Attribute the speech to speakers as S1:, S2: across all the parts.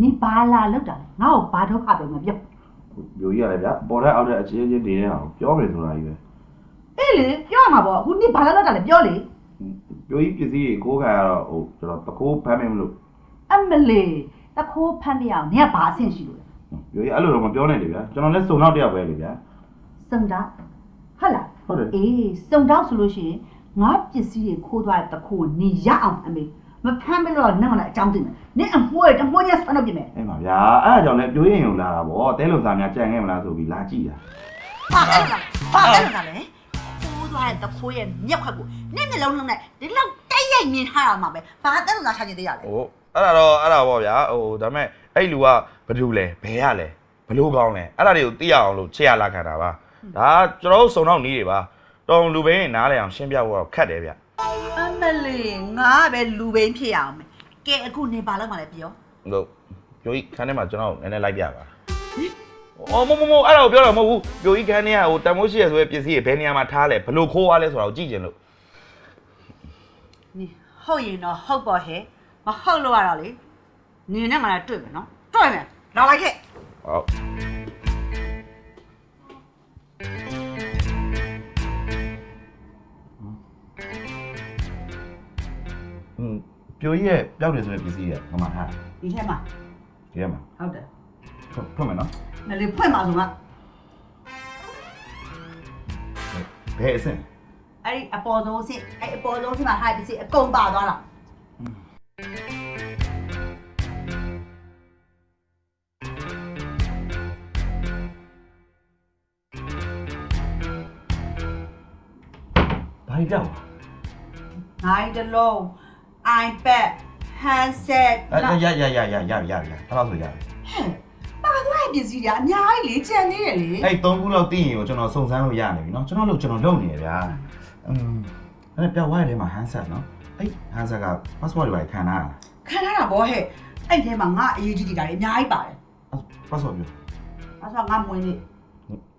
S1: နင်ဘာလာလောက်တာလဲငါ့ကိုဘာဒုက္ခပဲမပြော
S2: မျိုးကြီးရတယ်ဗျပေါ်တဲ့အောက်တဲ့အချင်းချင်းနေတဲ့အောင်ပြောမယ်ဆိုတာကြီးပဲ
S1: အေးလေပြောရမှာပေါ့အခုနင်ဘာလာလောက်တာလဲပြောလေ
S2: မျိုးကြီးပစ္စည်းတွေကိုခံရတော့ဟိုကျွန်တော်တကိုးဖမ်းမယ်မလို့
S1: အမလေးတခိုးဖမ်းပြအောင်နင်ကဘာအဆင့်ရှိလို့လဲ
S2: မျိုးကြီးအဲ့လိုတော့မပြောနိုင်လေဗျကျွန်တော်လည်းစုံတော့တယောက်ပဲလေဗျ
S1: စုံတာဟုတ်လား
S2: ဟုတ်တယ်
S1: အေးစုံတော့ဆိုလို့ရှိရင်ငါပစ္စည်းတွေခိုးသွားတဲ့တခိုးနင်ရအောင်အမေ မဖမ်းမလို့နင်ကလည်းအကြောင်းသိမယ်နင်အမွှေးတမွှေးရဆွမ်းတော့ပြင်မယ်
S2: အဲ့မှာဗျာအဲ့ဒါကြောင့်လည်းမျိုးရင်ုံလာတာဗောတဲလုံသားများကြံခဲ့မလားဆိုပြီးလာကြည့်တာ
S1: ဟာအဲ့လားဟာအဲ့လားလေခိုးသွားတဲ့တခိုးရဲ့မျက်ခွက်ကိုနင်မျက်လုံးလုံးနဲ့ဒီလောက်တိုက်ရိုက်မြင်ထားရမှာပဲဘာတက်လို့လာချင်သေးရလဲ
S2: ဟိုအဲ့ဒါတော့အဲ့ဒါဗောဗျာဟိုဒါပေမဲ့အဲ့လူကဘယ်သူလဲဘယ်ရလဲဘလို့ကောင်းလဲအဲ့ဒါတွေကိုသိရအောင်လို့ချေရလာခံတာပါဒါကျွန်တော်တို့စုံတော့နီးတွေပါတော်လူဘင်းနားလဲအောင်ရှင်းပြဖို့တော့ခက်တယ်ဗျ
S1: အမလေးငါပဲလူဘိန်းဖြစ်ရအောင်မယ်ကဲအခုနေပါလောက်မှလည်းပြော
S2: ဟုတ်ပြိုကြီးခန်းထဲမှာကျွန်တော်နည်းနည်းလိုက်ပြပါအော်မမမအဲ့ဒါကိုပြောတာမဟုတ်ဘူးပြိုကြီးခန်းထဲကဟိုတန်မိုးရှိရဆိုတဲ့ပစ္စည်းတွေဘယ်နေရာမှာထားလဲဘလို့ခိုးသွားလဲဆိုတာကိုကြည့်ကြင်လို့
S1: နေဟုတ်ရင်တော့ဟုတ်ပါဟဲ့မဟုတ်လို့ရတော့လေနေနဲ့ငါလည်းတွေ့မယ်နော်တွေ့မယ်လာလိုက်ခဲ့
S2: ဟုတ် ပြိုကြီးရဲ့ပျောက်တယ်ဆိုတဲ့ပစ္စည်းရဲ့မမထားတာ
S1: ဒီထဲမှာ
S2: ဒီထဲမှာ
S1: ဟုတ်တယ်
S2: ဖွင့်ဖွင့်မယ်နော်
S1: ငါလေးဖွင့်ပါဆိုငါ
S2: ဘယ်အဆင့်
S1: အဲ့ဒီအပေါ်ဆုံးအဆင့်အဲ့အပေါ်ဆုံးအဆင့်မှာဟာပစ္စည်းအကုန်ပါသွားတာ
S2: ဘာကြီးပြောက်
S1: နိုင်တလုံး iPad handset
S2: လဲအဲ့ရရရရရရရရဘယ်လောက်ဆိုရတယ်
S1: ပါသွားတဲ့ပစ္စည်းတွေကအများကြီးလေကျန်သေးတယ်လေ
S2: အဲ့သုံးခုလောက်သိရင်ကိုကျွန်တော်စုံစမ်းလို့ရနေပြီเนาะကျွန်တော်လို့ကျွန်တော်လုပ်နေရဗျာอืมအဲ့ပြောက်ဝိုင်းထဲမှာ handset เนาะအဲ့ handset က password တွေပါခံထားတာ
S1: ခံထားတာဗောဟဲ့အဲ့ထဲမှာငါအရေးကြီးတာတွေအများကြီးပါတယ်
S2: password ပြော
S1: အဲ့ဆိုငါမွေးနေ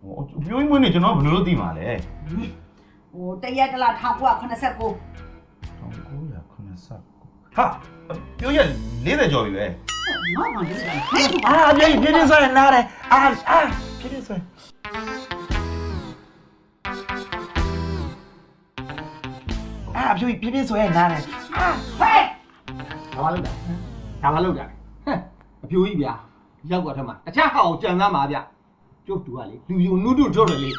S2: ဟိုပြိုးမွေးနေကျွန်တော်ဘယ်လိုလုပ်သိမှာလဲ
S1: ဟိုတရက်တလား1989
S2: 1989 ဟာပြိုးရ40ကျော်ပြီပဲ
S1: ငါငါဒီစကားဟဲ့
S2: အာပြင်းပြင်းဆွဲနားတယ်အာအာပြင်းပြင်းဆွဲအာပြိုးပြင်းပြင်းဆွဲနားတယ်အာ
S1: ဟဲ့
S3: ဒါမှလောက်တာဒါမှလောက်တာဟဲ့အပြိုကြီးဗျာရောက်တော့ထက်မှာတခြားဟာကိုကြံသားမှာဗျကျုပ်တူကလေလူယုံနုတုထုတ်တယ်လေ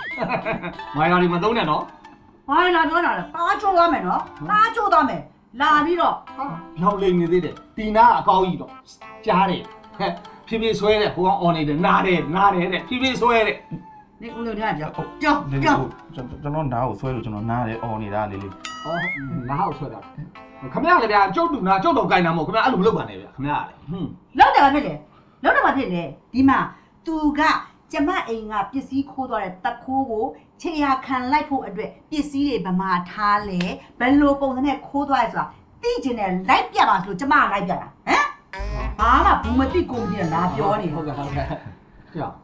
S3: မိုင်ယာဒီမသုံးနဲ့နော်
S1: ဘာလဲလာပြောတာလဲပါချိုးသွားမယ်နော်ပါချိုးသွားမယ် လာပြီးတော့
S3: ဟာဖြောင်းလိမ့်နေသေးတယ်တီနာအကောင်းကြီးတော့ကြားတယ်ဟဲ့ဖြည်းဖြည်းဆွဲတယ်ဟိုကောင်အော်နေတယ်နားတယ်နားတယ်တဲ့ဖြည်းဖြည်းဆွဲတဲ့
S1: နေဦးလုံးထဲကပြောကြောက်
S2: လေ
S1: ကြောက်
S2: ကျွန်တော်နားကိုဆွဲလို့ကျွန်တော်နားတယ်အော်နေတာလေးလေး
S3: ဟောနားကိုဆွဲတာခမရလေဗျာကျုပ်တူနာကျုပ်တော့ကြိုင်တာမဟုတ်ခမရအဲ့လိုမလုပ်ပါနဲ့ဗျာခမရလေဟွန်း
S1: လောက်တယ်ပါဖြစ်တယ်လောက်တယ်ပါဖြစ်တယ်ဒီမှာသူက ကျမအိမ်ကပစ္စည်းခိုးသွားတဲ့တခိုးကိုခြေရာခံလိုက်ဖို့အတွက်ပစ္စည်းတွေဗမာထားလဲဘယ်လိုပုံစံနဲ့ခိုးသွားရဲဆိုတာသိကျင်တယ်လိုက်ပြပါဆိုလို့ကျမကလိုက်ပြတာဟမ်ဘာမှဘူးမသိကုန်ပြလာပြောနေ
S3: ဟုတ်ကဲ့ဟုတ်ကဲ့ကြောက်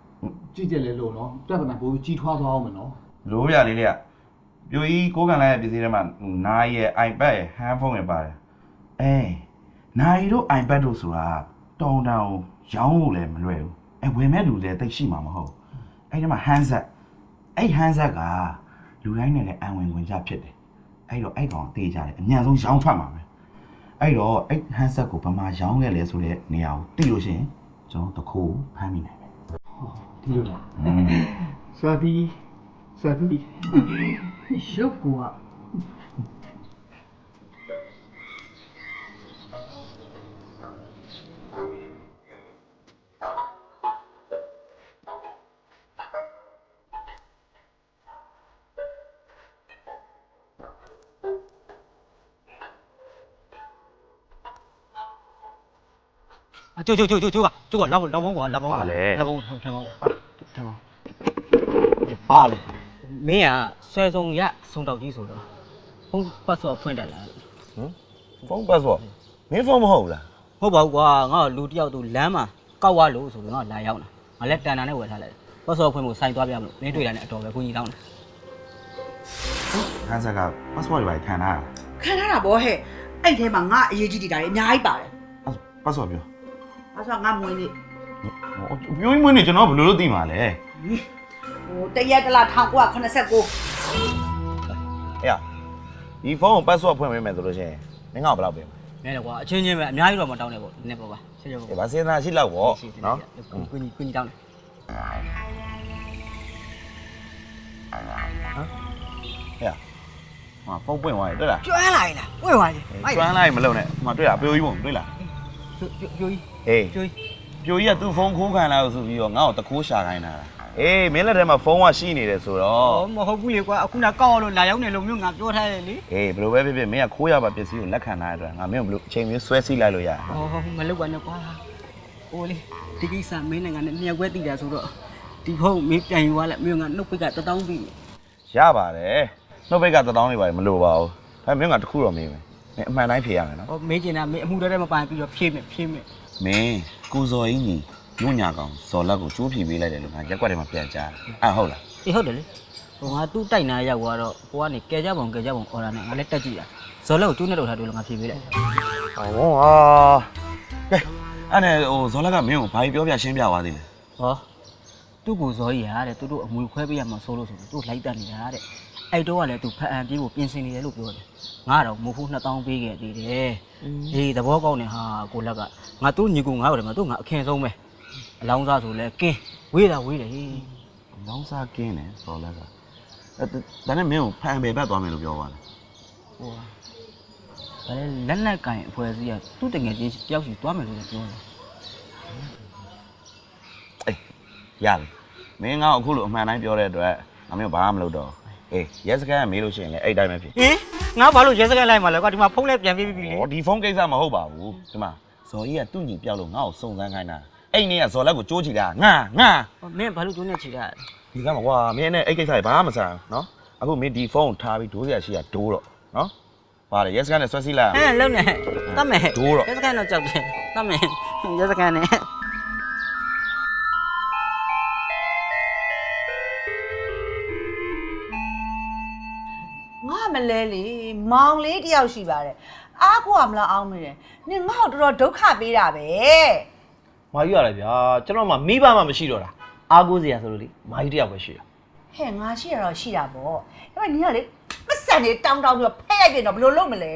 S3: ကြည့်ကြလေလို့နော်ပြဿနာပိုကြီးထွားသွားအောင်မနော်
S2: လိုပြလေးလေးကပြိုကြီးကိုကန်လိုက်တဲ့ပစ္စည်းတွေမှာနားရဲ့ iPad ရဲ့ handphone တွေပါတယ်အေးနာရီတို့ iPad တို့ဆိုတာတောင်းတောင်းရောင်းဖို့လည်းမလွယ်ဘူး အဲဝယ်မဲ့လူလည်းတိတ်ရှိမှာမဟုတ်အဲ့ဒီမှာ handset အဲ့ handset ကလူတိုင်းနဲ့လည်းအံဝင်ဝင်ကြဖြစ်တယ်အဲ့တော့အဲ့ကောင်အသေးကြတယ်အမြန်ဆုံးရောင်းထွက်မှာပဲအဲ့တော့အဲ့ handset ကိုဘာမှရောင်းခဲ့လဲဆိုတဲ့နေရာကိုသိလို့ရှိရင်ကျွန်တော်တခိုးဖမ်းမိနိုင်တယ်
S3: ဒီလိုလားစဝတီစဝတီ
S1: ရုပ်ကို
S4: 啊，就就就就就个，就个老老王我老王我，
S2: ပါလေ
S4: 老王我，老王我，老王。
S3: ပါလေ
S4: မင်းကဆွဲဆုံးရဆုံးတော့ကြီးဆိုတော့ဖုန်းပတ်စော့ဖွင့်တယ်လား
S2: ဖုန်း password မင်းဖုန်းမဟုတ်လား
S4: ဟုတ်ပါဘူးကွာငါလူတယောက်သူလမ်းမှာကောက်သွားလို့ဆိုပြီးငါလာရောက်လာငါလည်းတန်တာနဲ့ဝယ်ထားလိုက်ပတ်စော့ဖွင့်ဖို့စိုင်သွားပြမလို့မင်းတွေ့တာနဲ့အတော်ပဲကိုကြီးတောင်းတယ်
S2: ဟန်ဆာက password တွေပါခံထားတာ
S1: ခံထားတာဗောဟဲ့အဲ့ထဲမှာငါအရေးကြီးတာတွေအများကြီးပါတယ်
S2: အဲ့ password ပြော
S1: ဒါ ဆိုငါမွေးနေ
S2: ပြိုးကြီးမွေးနေကျွန်တော်ဘယ်လိုလုပ်သိမှာလဲ
S1: ဟိုတရက်တလား1989
S2: အေးဒီဖုန်းကို password ဖွင့်ပေးမယ်ဆိုလို့ရှိရင်မင်းကဘယ်လောက်ပေးမလဲ
S4: နဲလေကွာအချင်းချင်းပဲအများကြီးတော့မတောင်းနဲ့ပေါ့နည်းနည်းပေါ့ပါဆက်ကြောပေါ့
S2: အေးဗာစဉ်းစားရှိလောက်ပေါ့နော်
S4: ကွင်းကြီးကွင်းကြီးတောင်းတယ်
S2: ဟာဖုန်းပွင့်သွားပြီတွေ့လား
S4: ကျွမ်းလာရင်လားဝဲသွားပြီ
S2: ကျွမ်းလိုက်မလုံနဲ့ဟိုမှာတွေ့လားပြိုးကြီးပုံတွေ့လား
S4: ပြိုကြီး
S2: ဟေး
S4: ပြိုကြီး
S2: ပြိုးကြီးကသူ့ဖုန်းခိုးခံလာလို့ဆိုပြီးတော့ငါ့ကိုတကိုးရှာခိုင်းတာအေးမင်းလက်ထဲမှာဖုန်းကရှိနေတယ်ဆိုတော့
S4: ဟောမဟုတ်ဘူးလေကွာအခုနကောက်လို့လာရောက်နေလို့မျိုးငါပြောထားတယ်လေ
S2: အေးဘယ်လိုပဲဖြစ်ဖြစ်မင်းကခိုးရပါပစ္စည်းကိုလက်ခံထားတဲ့အတွက်ငါမင်းကိုဘယ်လိုအချိန်မျိုးဆွဲစီးလိုက်လို့ရ
S4: ဟောမလုပ်ပါနဲ့ကွာဟိုလေဒီကိစ္စမင်းနိုင်ငံနဲ့မြောက်ွဲတည်တာဆိုတော့ဒီဖုန်းမင်းပြန်ယူသွားလိုက်မျိုးငါနှုတ်ပိတ်ကတတောင်းပြီ
S2: ရပါတယ်နှုတ်ဘက်ကတထောင်းလေးပါမလို့ပါဘူးဒါပေမဲ့မင်းကတခုတော့မေးမယ်မင်းအမှန်တိုင်းဖြေရမယ်နော်
S4: ဟောမေးချင်တာမင်းအမှုတွေမပိုင်ပြီးတော့ဖြည့်မယ်ဖြည့်မယ်
S2: မင်းကိုဇော်အင်းကြီးညညကောင်ဇော်လက်ကိုကျိုးဖြေပေးလိုက်တယ်လို့ငါရက်ကွက်ထဲမှာပြန်ကြားတယ်အဲ့ဟုတ်လား
S4: အေးဟုတ်တယ်လေဟိုငါသူ့တိုက်နာရောက်သွားတော့ဟိုကနေကဲကြပုံကဲကြပုံအော်တာနဲ့ငါလည်းတက်ကြည့်တာဇော်လက်ကိုကျိုးနဲ့လောက်ထားတယ်လို့ငါဖြည့်ပေးလိုက်
S2: ဟောဟာကဲအဲ့နဲ့ဟိုဇော်လက်ကမင်းကိုဘာကြီးပြောပြရှင်းပြသွားသေးလဲ
S4: ဟောသူ့ကိုဇော်ကြီးဟာတဲ့သူတို့အမွေခွဲပေးရမှာဆိုလို့ဆိုပြီးသူ့လိုက်တက်နေတာတဲ့ အဲ့တော့ကလည်းသူဖတ်အံပြေးဖို့ပြင်ဆင်နေတယ်လို့ပြောတယ်ငါတော့မဟုတ်ဘူး2000ပေးခဲ့သေးတယ်အေးသဘောကောင်းတယ်ဟာကိုလက်ကငါသူ့ညီကိုငါ့ကိုတယ်မှာသူ့ငါအခင်ဆုံးပဲအလောင်းစားဆိုလဲကင်းဝေးတာဝေးတယ်ဟေး
S2: လောင်းစားကင်းတယ်ဇော်လက်ကအဲ့ဒါနဲ့မင်းကိုဖန်ပေဘက်သွားမယ်လို့ပြောသွားတယ်
S4: ဟိုဘာလဲလက်လက်ကင်အဖွဲ့အစည်းကသူ့တငယ်ချင်းတယောက်စီသွားမယ်လို့ပြောတယ်
S2: အေးရတယ်မင်းငါ့ကိုအခုလိုအမှန်တိုင်းပြောတဲ့အတွက်ငါမင်းဘာမှမလုပ်တော့ အေးရက်စကန်ကမေးလို့ရှိရင်လည်းအဲ့တိုင်းပဲဖြစ်
S4: ဟင်ငါဘာလို့ရဲစခန်းလိုက်မှာလဲကွာဒီမှာဖုန်းလဲပြန်ပေးပြီလေ
S2: ဟောဒီဖုန်းကိစ္စမဟုတ်ပါဘူးဒီမှာဇော်ကြီးကသူ့ညီပြောက်လို့ငါ့ကိုစုံစမ်းခိုင်းတာအဲ့နေ့ကဇော်လက်ကိုကြိုးချီတာငါငါ
S4: မင်းဘာလို့ကျိုးနေချီတာ
S2: ဒီကမှာကွာမင်းနဲ့အဲ့ကိစ္စတွေဘာမှမဆိုင်ဘူးနော်အခုမင်းဒီဖုန်းကိုထားပြီးဒိုးစရာရှိတာဒိုးတော့နော်ပါလေရက်စကန်နဲ့ဆွဲစီးလိုက်
S4: ဟဲ့လုံနေတတ်မယ်
S2: ဒိုးတော့
S4: ရဲစခန်းတော့ကြောက်တယ်တတ်မယ်ရဲစခန်းနဲ့
S1: လဲလေမောင်လေးတယောက်ရှိပါတယ်အားကိုကမလားအောင်းမိတယ်နင်ငါ့ကိုတော်တော်ဒုက္ခပေးတာပဲ
S3: မာကြီးရတယ်ဗျာကျွန်တော်မှမိဘမှမရှိတော့တာအားကိုးစရာဆိုလို့လေမာကြီးတယောက်ပဲရှိတာ
S1: ဟဲ့ငါရှိရတော့ရှိတာပေါ့ဒါပေမဲ့နင်ကလေမဆန်နေတောင်းတောင်းပြီးတော့ဖဲ့ရိုက်ပြင်တော့ဘယ်လိုလုပ်မလဲ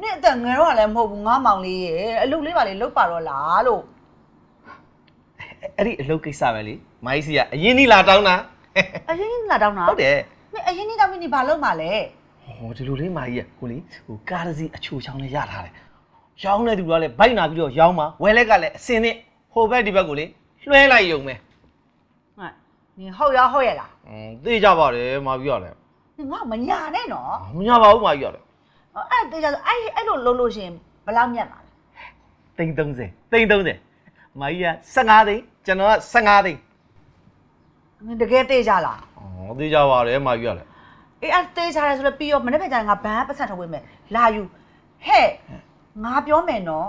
S1: နင်အသက်ငယ်တော့လည်းမဟုတ်ဘူးငါမောင်လေးရဲ့အလုပ်လေးပါလေလုပ်ပါတော့လားလို့
S3: အဲ့ဒီအလုပ်ကိစ္စပဲလေမာကြီးစီကအရင်နီလာတောင်းတာ
S1: အရင်ကြီးလာတောင်းတာ
S3: ဟုတ်တယ်
S1: နင်အရင်ကြီးတောင်းပြီးနေဘာလုပ်မှာလဲ
S3: ဟောဒီလိုလေးမာကြီးကကိုလေဟိုကားတစ်စီးအချိုချောင်းလေးရထားတယ်ရောင်းတဲ့သူကလည်းဘိုက်နာပြီးတော့ရောင်းမှာဝယ်လက်ကလည်းအစင်းနဲ့ဟိုဘက်ဒီဘက်ကိုလေလွှဲလိုက်ရုံပဲ
S1: ဟဲ့နင်ဟုတ်ရဟုတ်ရလား
S3: อืมသိကြပါတယ်မာကြီးရတယ်
S1: နင်ငါမညာနဲ့နော်
S3: မညာပါဘူးမာကြီးရတယ်
S1: အဲ့တေးကြဆိုအဲ့အဲ့လိုလုပ်လို့ရှရင်ဘယ်လောက်မြတ်ပါလဲ
S3: တိန်30တိန်30မာကြီးက15သိန်းကျွန်တော်က15သိန်း
S1: နင်တကယ်တေးကြလား
S3: ဩသိကြပါတယ်မာကြီးရတယ်
S1: အေးအဲ့တေးကြတယ်ဆိုတော့ပြီးရောမနေ့ကကြာရင်ငါဘန်းပတ်ဆက်ထုတ်ပေးမယ်လာယူဟဲ့ငါပြောမယ်နော်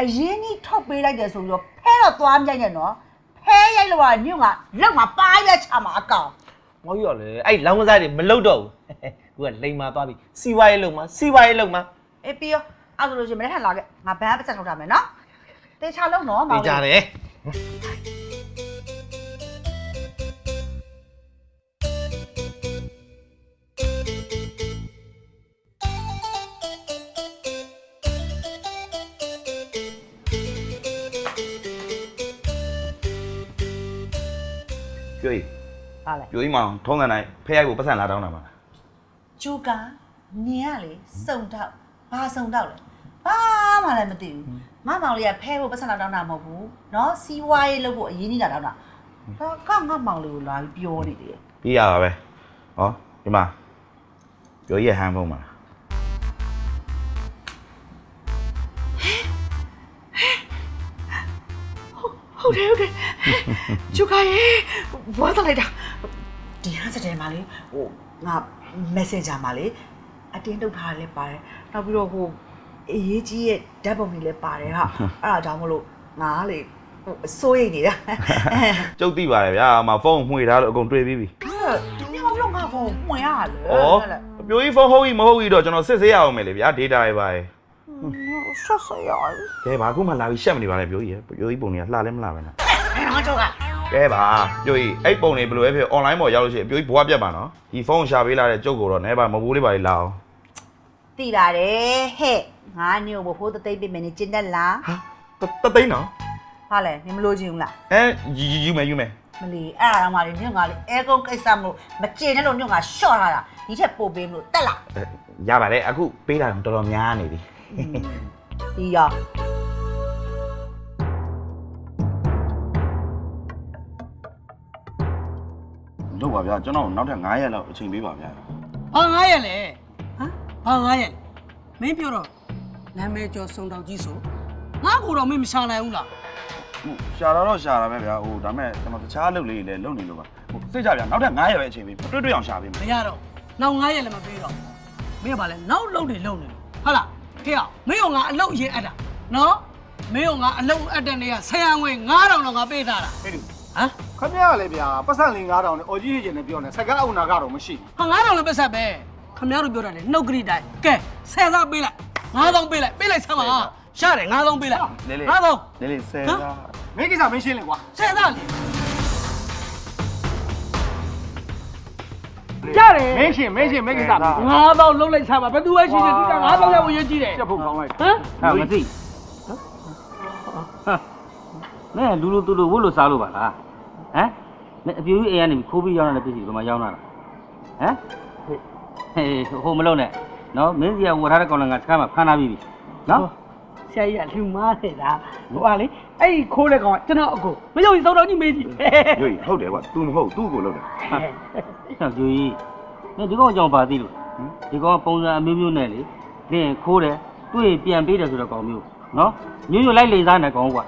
S1: အရင်ကြီးထုတ်ပေးလိုက်တယ်ဆိုပြီးတော့ဖဲတော့သွားမြိုက်နေနော်ဖဲရိုက်လို့ကညွန့်ကလောက်မှာပါးရက်ချမှာအကောင်
S3: မောကြီးရလေအဲ့လောင်းကစားတွေမလုတ်တော့ဘူးသူကလိန်မာသွားပြီစီဝါရေးလုံမှာစီဝါရေးလုံမှာ
S1: အေးပြီးရောအဲ့ဆိုလို့ရှရင်မနေ့ကလာခဲ့ငါဘန်းပတ်ဆက်ထုတ်ထားမယ်နော်တေးချလုံးနော်မော
S3: သိ
S1: င်
S3: ကြ
S1: လေး
S3: တယ်
S2: ပြိုးကြီး
S1: ဟာလေ
S2: ပြိုးကြီးမောင်ထုံးစံတိုင်းဖះရိုက်ကိုပတ်စံလာတောင်းတာပါ
S1: ဂျူကာနင်ကလေစုံတော့ဘာစုံတော့လဲဘာမှလည်းမသိဘူးငါမောင်လေးကဖဲဖို့ပတ်စံလာတောင်းတာမဟုတ်ဘူးနော်စီးဝါးရေးလုပ်ဖို့အရင်ကြီးလာတောင်းတာဒါကငါမောင်လေးကိုလာပြီးပြောနေတယ်
S2: ပြီးရပါပဲဟောဒီမှာပြိုးကြီးရဲ့ဟန်ဖုန်းပါ
S1: ဟုတ်တယ်ဟုတ်တယ်ကျူကရေဘွားသလိုက်တာဒီဟာစတဲ့မှာလေဟိုငါ messenger မှာလေအတင်းထုတ်ထားတာလည်းပါတယ်နောက်ပြီးတော့ဟိုအရေးကြီးရဲ့ဓာတ်ပုံတွေလည်းပါတယ်ဟာအဲ့ဒါကြောင့်မလို့ငါလေဟိုအစိုးရိမ်နေတာ
S2: ကျုပ်သိပါတယ်ဗျာအမဖုန်းမှွေထားလို့အကုန်တွေ့ပြီးပြီ
S1: ညောင်လုံးငါဖုန်းမှွေရလေ
S2: ဩအပြိုကြီးဖုန်းဟုတ်ကြီးမဟုတ်ကြီးတော့ကျွန်တော်စစ်ဆေးရအောင်မယ်လေဗျာ data တွေပါတယ်
S1: ဆော့ဆော့ရော
S2: ကဲဘာခုမှလာပြီးရှက်မနေပါနဲ့ပြိုကြီးရပြိုကြီးပုံတွေကလှလဲမလှပဲနဲ့
S1: ဟောတော့က
S2: ကဲပါပြိုကြီးအဲ့ပုံတွေဘယ်လိုပဲဖြစ် online ပေါ်ရောက်လို့ရှိရင်ပြိုကြီးဘွားပြတ်ပါနော်ဒီဖုန်းရှာပေးလာတဲ့ကြုတ်ကိုတော့နဲပါမဘူးလေးပါလေးလာအောင်
S1: သိပါတယ်ဟဲ့ငါညို့ဘဖိုးတသိပ်ပြင်မယ်နေကျင်းတက်လား
S2: ဟာတသိန်းနော်
S1: ဟာလေနင်မလို့ချင်ဘူးလား
S2: အဲယူယူမယ်ယူမယ်
S1: မလီအဲ့ဒါတော့မှလေညို့ငါလေအဲကုန်းကိစ္စမလို့မကျင်တဲ့လို့ညို့ငါရှော့ထားတာဒီချက်ပို့ပေးမလို့တက်လား
S2: ရပါတယ်အခုပေးတာတော့တော်တော်များနေပြီ
S1: ဒီရော
S2: လို့ပါဗျာကျွန်တော်နောက်ထပ်9ရက်လောက်အချိန်ပေးပါဗျာ
S5: ဘာငားရက်လဲဟမ်ဘာငားရက်လဲမင်းပြောတော့နာမည်ကျော်စုံတောက်ကြီးဆိုငါ့ကိုတော့မင်းမရှာနိုင်ဘူးလား
S2: ဟုတ်ရှာတာတော့ရှာတာပဲဗျာဟိုဒါမဲ့ကျွန်တော်တခြားအလုပ်လေးတွေလည်းလုပ်နေလို့ပါဟိုစိတ်ကြဗျာနောက်ထပ်9ရက်ပဲအချိန်ပေးတွေ့တွေ့အောင်ရှာပေးမယ်
S5: မရတော့နောက်ငားရက်လည်းမပေးတော့မင်းကဘာလဲနောက်လုံတွေလုံနေလို့ဟုတ်လား ခေအောင်မင်းကငါအလုပ်ရင်အပ်တာနော်မင်းကငါအလုပ်အပ်တဲ့နေကဆရာငွေ9000တော့ငါပေးထားတာ
S3: ဟဲ့လူ
S5: ဟမ်
S3: ခမရလေဗျာပတ်စံလင်9000နဲ့အော်ကြီးဟေ့ကျင်နဲ့ပြောနေစကားအုံနာကတော့မရှိ
S5: ဟာ9000လည်းပတ်ဆက်ပဲခမရတို့ပြောတာလေနှုတ်ကလေးတိုင်းကဲဆယ်စားပေးလိုက်9000ပေးလိုက်ပေးလိုက်ဆမ်းပါရတယ်9000ပေးလိုက်
S2: လေးလေး
S5: 9000
S2: လေးလေးဆယ်
S5: ဟမ်
S2: သား
S3: မင်းကိစ္စမင်းရှင်းလေကွာ
S5: ဆယ်စားလေ ရတယ်
S3: မင်းရှင်းမင်းရှင်းမင်းကိစ္စမင်း
S5: ငါးတော့လုံးလိုက်ချပါဘယ်သူပဲရှိတယ်ဒီကငါးတော့ရောက်ရကြီးတယ်
S3: ချက်ဖို့ကောင်းလိုက်
S5: ဟမ်
S4: ဟာမသိမဲလူလူတူတူဝတ်လို့စားလို့ပါလားဟမ်မဲအပြူကြီးအိမ်ကနေခိုးပြီးရောက်လာတဲ့ပစ္စည်းဘယ်မှာရောက်လာတာဟမ်ဟေးဟိုမလုံးနဲ့နော်မင်းစီကဝတ်ထားတဲ့ကောင်လည်းငါစကားမှာဖမ်းထားပြီးပြီနော်
S5: ဆရာကြီးကလူမားနေတာဟိုကလေအဲ့ဒီခိုးတဲ့ကောင်ကကျွန်တော်အကိုမယုံရင်စောတော်ကြီးမေးကြည့်
S2: ရွေဟုတ်တယ်ကွာ तू မဟုတ်သူ့ကိုလုပ်တယ်
S4: ဟောကျူကြီးမင်းဒီကောင်ကြောင့်ပါသေးလို့ဒီကောင်ကပုံစံအမျိုးမျိုးနဲ့လေလင်းခိုးတယ်တွေ့ရင်ပြန်ပေးတယ်ဆိုတော့ကောင်မျိုးနော်ညွညွလိုက်လိန်စားနေကောင်ကွာ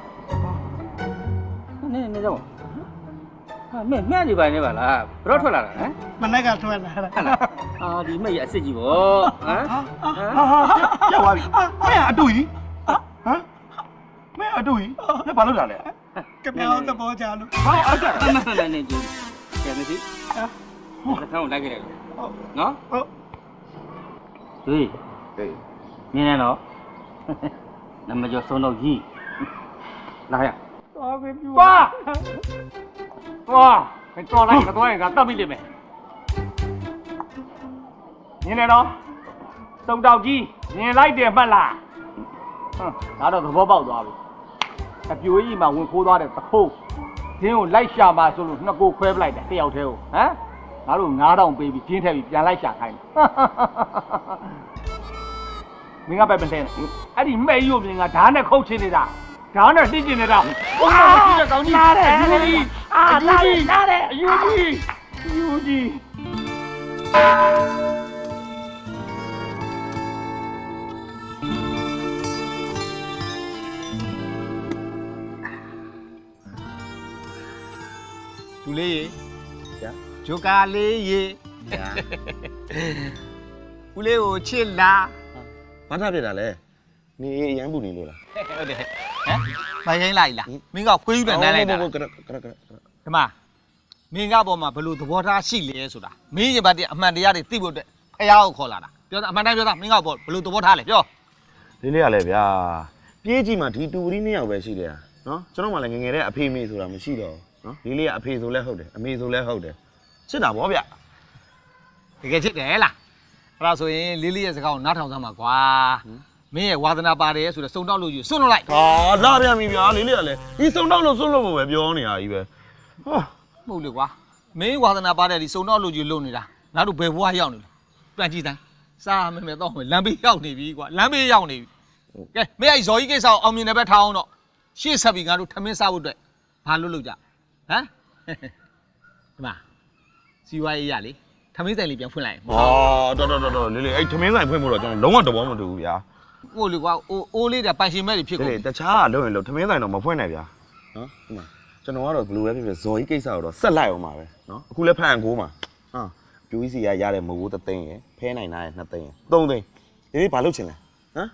S4: နေနေတော့ဟာမင်းမြတ်နေပါနေပါလားဘယ်တော့ထွက်လာတာဟမ်
S5: မနေ့ကထွက်လာတာ
S4: ဟာလားအာဒီမဲ့ရအစ်စ်ကြီးဗောဟမ်
S2: ဟာဟာရောက်သွားပြီမင်းအတူကြီးဟမ်မင်း အတူကြီးမင်းဘာလုပ်တာလဲ
S5: ကပြောင်းသဘောချလို့
S2: ဟာအတက်
S4: အမဆန်တယ်နေကြည့်ကျန်မရှိဟာခေါင်းလိုက်ကြတယ်နော်
S5: ဟုတ်
S4: တွေ့
S2: ဟေး
S4: မြင်နေတော့နမကျော်ဆုံးတော့ကြီးလာရ
S5: တော်ပြီပြူ
S3: ပါသွားမင်းတော်လိုက်မသွားရင်ကတတ်မိလိမ့်မယ်မြင်နေတော့စုံတောက်ကြီးမြင်လိုက်တယ်မှတ်လားဟမ်ဒါတော့သဘောပေါက်သွားပြီ အပြိုကြီးမှဝင်ခိုးသွားတဲ့သခိုးဒင်းကိုလိုက်ရှာပါဆိုလို့နှစ်ကိုခွဲပလိုက်တယ်တယောက်တည်းကိုဟမ်ငါတို့9000ပေးပြီးကျင်းထည့်ပြီးပြန်လိုက်ရှာခိုင်းတယ်မင်းကပဲမလဲအဲ့ဒီမဲ့ရုပ်မြင်ကဓာတ်နဲ့ခုတ်ချနေတာဓာတ်နဲ့တိကျနေတာဘုရားမရှိတဲ့ကောင်းကြီးနားတယ်အယူကြီးအာနားတယ်နားတယ်အယူကြီးအယူကြီး
S6: လူလေးရေဂျိုကာလေးရေဦးလေးကိုချစ်လား
S2: ဘာသာဖြစ်တာလဲနေအရန်ပူနေလို့လား
S6: ဟုတ်တယ်ဟမ်မရိုင်းလိုက်လားမင်းကခွေးယူတယ်နမ်းလိုက်တာ
S2: ဟုတ်ကဲ့ကဲ့ကဲ့ကဲ့
S6: ဒီမှာမင်းကပေါ်မှာဘယ်လိုသဘောထားရှိလဲဆိုတာမင်းရင်ပတ်တဲ့အမှန်တရားတွေသိဖို့အတွက်ဖះကိုခေါ်လာတာပြောတာအမှန်တိုင်းပြောတာမင်းကပေါ်ဘယ်လိုသဘောထားလဲပြော
S2: လေးလေးရလဲဗျာပြေးကြည့်မှဒီတူပရီနှစ်ယောက်ပဲရှိတယ်နော်ကျွန်တော်မှလည်းငငယ်တဲ့အဖေမေဆိုတာမရှိတော့ နော်လေးလေးကအဖေဆိုလဲဟုတ်တယ်အမေဆိုလဲဟုတ်တယ်စစ်တာဗောဗျ
S6: တကယ်ချစ်တယ်လားအဲ့ဒါဆိုရင်လေးလေးရဲ့စကားကိုနားထောင်စမ်းပါကွာမင်းရဲ့ဝါသနာပါတယ်ဆိုတော့စုံတော့လို့ယူစွန့်လို့လိုက်
S2: ဟာလာပြန်ပြီဗျာလေးလေးကလည်းဒီစုံတော့လို့စွန့်လို့ပဲပြောနေတာကြီးပဲဟာ
S6: မဟုတ်လေကွာမင်းဝါသနာပါတဲ့ဒီစုံတော့လို့ယူလုံနေတာငါတို့ဘယ်ဘဝရောက်နေလဲပြန်ကြည့်တိုင်းစားမယ်မယ်တော့မယ်လမ်းဘေးရောက်နေပြီကွာလမ်းဘေးရောက်နေပြီကဲမင်းအဲ့ဇော်ကြီးကိစ္စကိုအောင်မြင်တယ်ပဲထားအောင်တော့ရှေ့ဆက်ပြီးငါတို့ထမင်းစားဖို့အတွက်ဘာလုပ်လို့ကြ ဟမ်ဒီမှာစီဝါရေးရလေထမင်းဆိုင်လေးပြန်ဖွင့်လိုက်
S2: ဟာတော်တော်တော်တော်လေးလေးအဲ့ထမင်းဆိုင်ဖွင့်ဖို့တော့ကျွန်တော်လုံးဝတဘောမတူဘူးဗျာ
S6: ဟုတ်လေကွာအိုးအိုးလေးတဲ့ပိုင်ရှင်မဲ့တွေဖြစ်
S2: လေး
S6: ကုန်
S2: လေးတခြားကလုံးရင်လုံးထမင်းဆိုင်တော့မဖွင့်နိုင်ဗျာနော်ဒီမှာကျွန်တော်ကတော့ဘယ်လိုပဲဖြစ်ဖြစ်ဇော်ကြီးကိစ္စကိုတော့ဆက်လိုက်အောင်ပါပဲနော်အခုလည်းဖန်ကိုမှာဟာပြူကြီးစီကရတဲ့မဟုတ်ဘူးသသိန်းရယ်ဖဲနိုင်တာရယ်နှစ်သိန်းရယ်သုံးသိန်းလေးလေးဘာလုပ်ချင်လဲဟမ်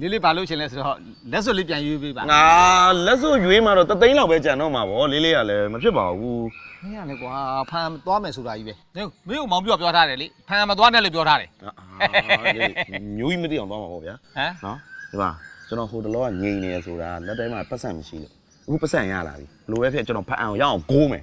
S6: လေးလေးဘာလို့ရှင်လဲဆိုတော့လက်စွပ်လေးပြန်ရွေးပေးပါ
S2: ငါလက်စွပ်ရွေးမှတော့သသိန်းလောက်ပဲကြံတော့မှာဗောလေးလေးကလည်းမဖြစ်ပါဘူး
S6: မင်းရလေကွာဖန်သွားမယ်ဆိုတာကြီးပဲမင်းမင်းကိုမောင်ပြောပြောထားတယ်လေဖန်မသွားနဲ့လို့ပြောထားတယ်
S2: အာလေးလေးမျိုးကြီးမသိအောင်သွားမှာဗောဗျာ
S6: ဟမ်
S2: နော်ဒီမှာကျွန်တော်ဟိုတလောကငြိမ်နေရဆိုတာလက်တိုင်းမှာပတ်စံမရှိလို့အခုပတ်စံရလာပြီဘလိုပဲဖြစ်ကျွန်တော်ဖတ်အောင်ရအောင်ဂိုးမယ်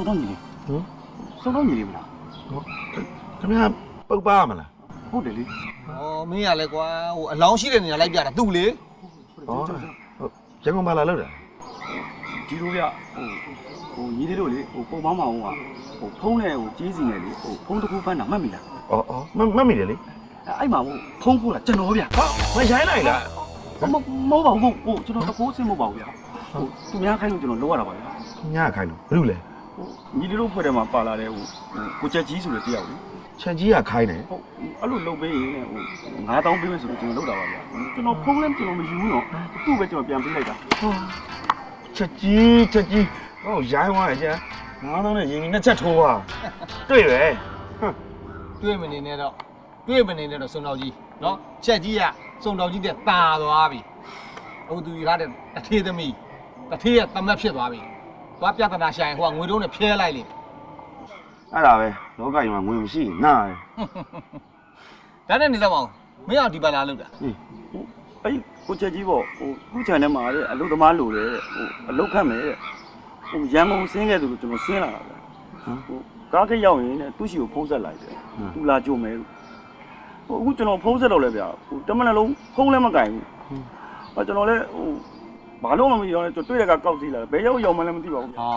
S7: စုံတော့ညီလေးဟမ်စုံတော့ညီလေးမလား
S2: ခင်ဗျာပုတ်ပါမလား
S7: ဟုတ်တယ်လေ
S6: ဩမင်းရလဲကွာဟိုအလောင်းရှိတဲ့နေရာလိုက်ပြတာသူ့လေ
S2: ဟောရန်ကုန်မှာလာလို့တာ
S7: ဒီလိုရဟိုဟိုညီလေးတို့လေဟိုပုံမောင်းမအောင်ကဟိုဖုံးနဲ့ဟိုကြီးစီနဲ့လေဟိုဖုံးတစ်ခုဖမ်းတာမှတ်မိလား
S2: ဩဩမမမိတယ်လေ
S7: အဲ့အဲ့မှာဟိုဖုံးဖို့လားကျွန်တော်ဗျ
S2: ဟာမရိုင်းနိုင်လား
S7: မမဟုတ်ပါဘူးဟိုကျွန်တော်တကိုးစင်မဟုတ်ပါဘူးဗျဟိုသူများခိုင်းလို့ကျွန်တော်လောက်ရတာပါဗျ
S2: ညခိုင်းလို့ဘယ်လိုလဲ
S7: ဟို ညီလေးတို့ဖွဲ့ထဲမှာပါလာတဲ့ဟိုကိုချက်ကြီးဆိုတဲ့တယောက်လေ
S2: ချက်ကြီးကခိုင်းတယ်
S7: ဟုတ်အဲ့လိုလုပ်ပေးရင်ဟို9000ပေးမယ်ဆိုတော့ကျွန်တော်လောက်တာပါဗျကျွန်တော်ဖုံးလည်းကျွန်တော်မယူဘူးတော့သူ့ပဲကျွန်တော်ပြန်ပေးလိုက်တာ
S2: ချက်ကြီးချက်ကြီးဟောရိုင်းသွားရကျန်9000နဲ့ရင်းကြီးနှစ်ချက်ထိုးသွားတွေ့ပဲ
S6: တွေ့မနေနဲ့တော့တွေ့မနေနဲ့တော့စုံတော်ကြီးနော်ချက်ကြီးကစုံတော်ကြီးတဲ့ตาသွားပြီဟိုသူရတဲ့တထေးသမီးတထေးရဲ့တမက်ဖြစ်သွားပြီ သွားပြဿနာရှာရင်ဟိုကငွေတုံးနဲ့ဖျဲလိုက်လေ
S2: အဲ့ဒါပဲလောကကြီးမှာငွေမရှိရင်နားတယ်
S6: ဒါနဲ့နေတော့မအောင်မင်းအောင်ဒီပါလာလောက်တာ
S7: အဲ့ကိုချက်ကြီးပေါ့ဟိုခုချန်ထဲမှာတဲ့အလုတ်သမားလိုတယ်ဟိုအလုတ်ခတ်မယ်တဲ့ဟိုရန်ကုန်ဆင်းခဲ့သူလို့ကျွန်တော်ဆင်းလာတာဗျဟိုကားခက်ရောက်ရင်တဲ့သူ့ရှိကိုဖုံးဆက်လိုက်တယ်သူလာကြုံမယ်ဟိုအခုကျွန်တော်ဖုံးဆက်တော့လဲဗျဟိုတမန်လုံးဖုံးလည်းမကင်ဘူးဟောကျွန်တော်လည်းဟို ဘာလို့မှမပြောလဲကျွန်တော်တွေ့ရကကောက်စီလာဘယ်ရောက်ရောက်မှလည်းမသိပါဘူးဗျ
S2: ဟာ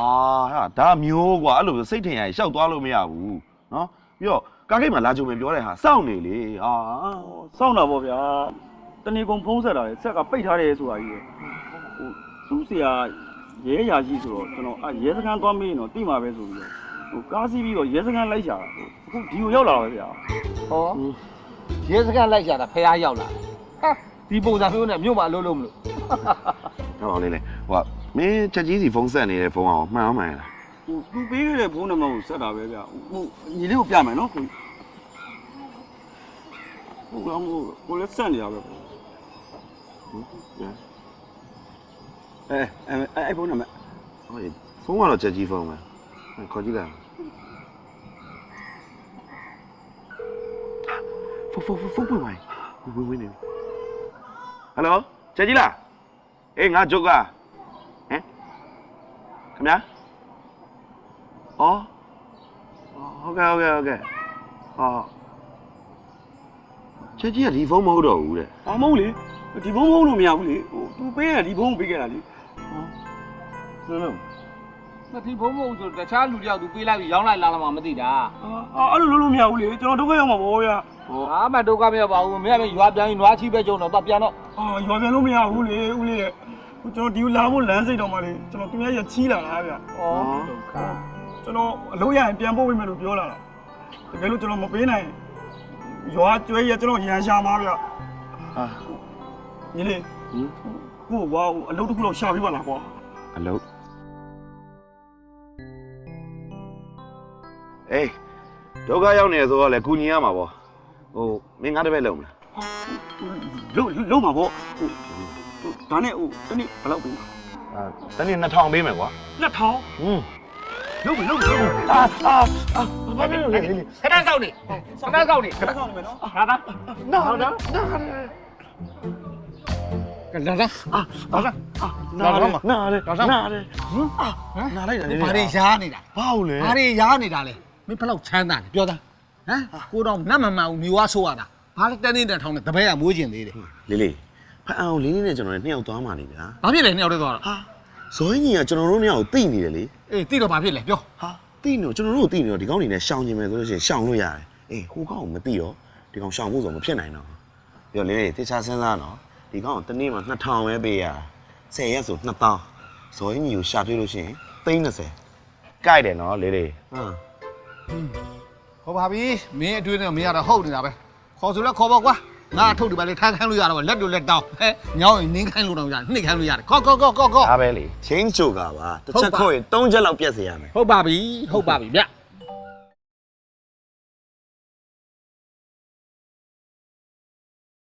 S2: ဟာဒါမျိုးကွာအဲ့လိုစိတ်ထင်ရရှောက်သွားလို့မရဘူးနော်ပြီးတော့ကားကိတ်မှာလာကြုံမယ်ပြောတဲ့ဟာစောင့်နေလေဟာ
S7: စောင့်တာပေါ့ဗျာတဏီကုံဖုံးဆက်တာလေဆက်ကပိတ်ထားတယ်ဆိုတာကြီးဟိုသူ့ဆရာရဲရာကြီးဆိုတော့ကျွန်တော်အရဲစခန်းသွားမေးရင်တော့တိမှာပဲဆိုပြီးတော့ဟိုကားစီးပြီးတော့ရဲစခန်းလိုက်ရှာတာအခုဒီကိုရောက်လာပါဗျာ
S6: ဟောရဲစခန်းလိုက်ရှာတာဖះရောက်လာဟာဒီပုံစံမျိုးနဲ့မြို့မှာအလုပ်လုပ်မလို့
S2: ဟောလေးလေဟိုကမင်းချက်ကြီးစီဖုန်းဆက်နေတဲ့ဖုန်းအောင်မှန်အောင်မှန်လား
S7: ဟိုသူပေးခဲ့တဲ့ဖုန်းနံပါတ်ကိုဆက်တာပဲဗျာဟိုညီလေးကိုပြမယ်နော်ကိုဟိုကောင်ကိုလည်းဆက်နေရပဲပေါ့အဲအဲအဲ့ဖုန်းနံပါတ်
S2: ဟောဖုန်းကတော့ချက်ကြီးဖုန်းပဲခေါ်ကြည့်လိုက်ဖုန်းဖုန်းဖုန်းပွင့်ပါဝင်ဝင်နေဟယ်လိုချက်ကြီးလား အေးငါဂျုတ်ကဟမ်ခင်ဗျာအော်ဟုတ်ကဲ့ဟုတ်ကဲ့ဟုတ်ကဲ့အော်ချက်ကြီးကဒီဖုန်းမဟုတ်တော့ဘူးတဲ့။
S7: အမဟုတ်လေဒီဘုံဘုံလို့မရဘူးလေဟိုသူပေးရဒီဘုံပေးခဲ့တာလေ
S2: လုံးလုံး
S6: မတိဘုံမဟုတ်ဆိုတခြားလူတယောက်သူပေးလိုက်ပြီးရောင်းလိုက်လာလာမှမသိတာ။
S7: အာအဲ့လိုလုပ်လို့မရဘူးလေကျွန်တော်ဒုက္ခရောက်မှာပေါ့ဗျာ
S6: ဟာမဒုက္ခမရပါဘူးမင်းကလည်းရွာပြန်ပြီးနွားချီပဲကြုံတော့တော့ပြန်တော့။
S7: အာရွာပြန်လို့မရဘူးလေဦးလေးရဲ့ဟိုကျွန်တော်ဒီလာဖို့လမ်းစိတ်တော့မှလေကျွန်တော်သူများရချီးလာတာဗျာ
S6: ဩဒုက္ခ။
S7: ကျွန်တော်အလုပ်ရရင်ပြန်ပို့ပေးမယ်လို့ပြောလာတာ။တကယ်လို့ကျွန်တော်မပေးနိုင်ရွာကျွဲရကျွန်တော်ရန်ရှာမှာဗျာ
S2: ဟာ။
S7: ညီလေး
S2: ဟင်
S7: ကိုကွာအလုပ်တစ်ခုလောက်ရှာပေးပါလားကွာ
S2: အလုပ်အေးဒုက္ခရောက်နေရဆိုတော့လေကုညီရမှာပေါ့ ဟိုမင်းငါတပည့်လုံးမလား။
S7: လုံးလုံးမှာပေါ့။ဟိုဒါနဲ့ဟိုတနေ့ဘယ်လောက်ပေး
S2: အာတနေ့2000ပေးမယ်ကွာ
S7: လက်ထောင်
S2: ဟွန်း
S7: လုံးပြီလုံးပြီလုံးပြီ
S2: အာအာအာဘာဖြစ်လို့လဲလေးလေး
S6: ခဏစောက်နေခဏစောက်နေ
S7: ခဏဆောင်နေမယ်နော်
S6: ဟာဒါ
S2: နာနာနာ
S6: ကလာလာ
S2: အာအာနာနာနာလေနာလေဟမ်အာနာလိုက်တာလေ
S6: ဘာတွေရားနေတာ
S2: ဘာလို့လဲ
S6: ဘာတွေရားနေတာလဲမင်းဘယ်လောက်ချမ်းသာလဲပြောသား ဟမ်ကိုတော့နတ်မမှန်ဘူးမျိုးဝါဆိုးရတာဘာလဲတန်းနေတဲ့ထောင်းနဲ့တပည့်ကမွေးကျင်သေးတယ်
S2: လေးလေးဖအအောင်လေးလေးနဲ့ကျွန်တော်လည်းနှစ်ယောက်သွားမှနေဗျာ
S6: ဘာဖြစ်လဲနှစ်ယောက်တည်းသွားတော့
S2: ဟာဇော်ကြီးကကျွန်တော်တို့နှစ်ယောက်ကိုတိနေတယ်လေ
S6: အေးတိတော့ဘာဖြစ်လဲပြော
S2: ဟာတိနေတော့ကျွန်တော်တို့ကိုတိနေတော့ဒီကောင်းနေနဲ့ရှောင်ကျင်မယ်ဆိုလို့ရှိရင်ရှောင်လို့ရတယ်အေးဟိုကောင်းကိုမတိရောဒီကောင်းရှောင်ဖို့ဆိုမဖြစ်နိုင်တော့ပြီးတော့လေးလေးတေချာစဉ်းစားနော်ဒီကောင်းကိုတစ်နေ့မှာ2000ပဲပေးရ10ရက်ဆို2000ဇော်ကြီးကိုရှာတွေ့လို့ရှိရင်30ကြိုက်တယ်နော်လေးလေးဟမ်
S6: ဟောပါပြီမင်းအတွင်းနဲ့မင်းကတော့ဟုတ်နေတာပဲခေါ်ဆိုလဲခေါ်ပေါ့ကွာငါအထုတ်ဒီပါလေထားခိုင်းလို့ရတော့လက်တို့လက်တောင်းဟဲ့ညောင်းရင်နင်းခိုင်းလို့တော့ရတယ်နှိပ်ခိုင်းလို့ရတယ်ခေါကောကောကောကော
S8: ဒါပဲလေ
S2: ချင်းချိုကပါတစ်ချက်ခုတ်ရင်၃ချက်လောက်ပြက်စေရမယ်
S6: ဟုတ်ပါပြီဟုတ်ပါပြီဗျ